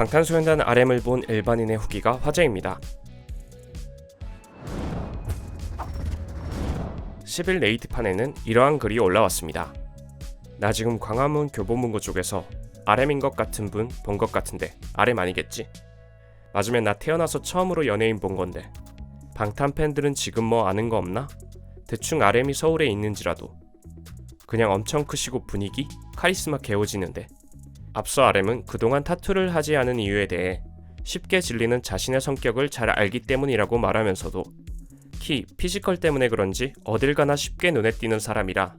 방탄소년단 RM을 본 일반인의 후기가 화제입니다. 10일 네이트판에는 이러한 글이 올라왔습니다. 나 지금 광화문 교보문고 쪽에서 RM인 것 같은 분 본 것 같은데 RM 아니겠지? 맞으면 나 태어나서 처음으로 연예인 본 건데 방탄 팬들은 지금 뭐 아는 거 없나? 대충 RM이 서울에 있는지라도 그냥 엄청 크시고 분위기, 카리스마 개오지는데 앞서 RM은 그동안 타투를 하지 않은 이유에 대해 쉽게 질리는 자신의 성격을 잘 알기 때문이라고 말하면서도 키, 피지컬 때문에 그런지 어딜 가나 쉽게 눈에 띄는 사람이라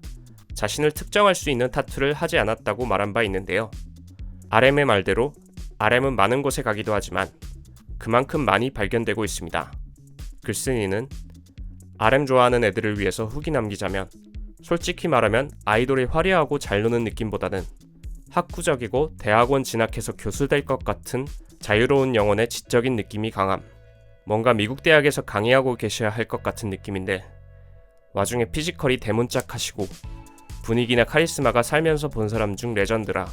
자신을 특정할 수 있는 타투를 하지 않았다고 말한 바 있는데요. RM의 말대로 RM은 많은 곳에 가기도 하지만 그만큼 많이 발견되고 있습니다. 글쓴이는 RM 좋아하는 애들을 위해서 후기 남기자면 솔직히 말하면 아이돌이 화려하고 잘 노는 느낌보다는 학구적이고 대학원 진학해서 교수 될 것 같은 자유로운 영혼의 지적인 느낌이 강함. 뭔가 미국 대학에서 강의하고 계셔야 할 것 같은 느낌인데 와중에 피지컬이 대문짝하시고 분위기나 카리스마가 살면서 본 사람 중 레전드라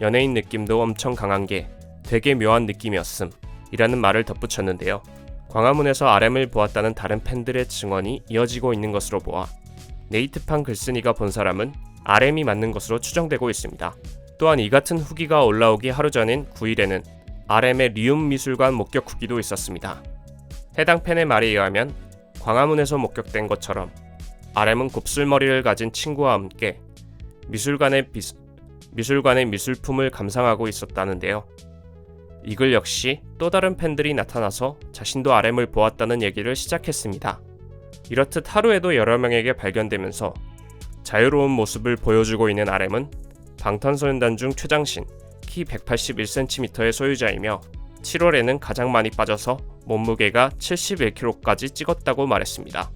연예인 느낌도 엄청 강한 게 되게 묘한 느낌이었음 이라는 말을 덧붙였는데요. 광화문에서 RM을 보았다는 다른 팬들의 증언이 이어지고 있는 것으로 보아 네이트판 글쓴이가 본 사람은 RM이 맞는 것으로 추정되고 있습니다. 또한 이 같은 후기가 올라오기 하루 전인 9일에는 RM의 리움 미술관 목격 후기도 있었습니다. 해당 팬의 말에 의하면 광화문에서 목격된 것처럼 RM은 곱슬머리를 가진 친구와 함께 미술관의 비- 미술관의 미술품을 감상하고 있었다는데요. 이글 역시 또 다른 팬들이 나타나서 자신도 RM을 보았다는 얘기를 시작했습니다. 이렇듯 하루에도 여러 명에게 발견되면서 자유로운 모습을 보여주고 있는 RM은 방탄소년단 중 최장신 키 181cm의 소유자이며 7월에는 가장 많이 빠져서 몸무게가 71kg까지 찍었다고 말했습니다.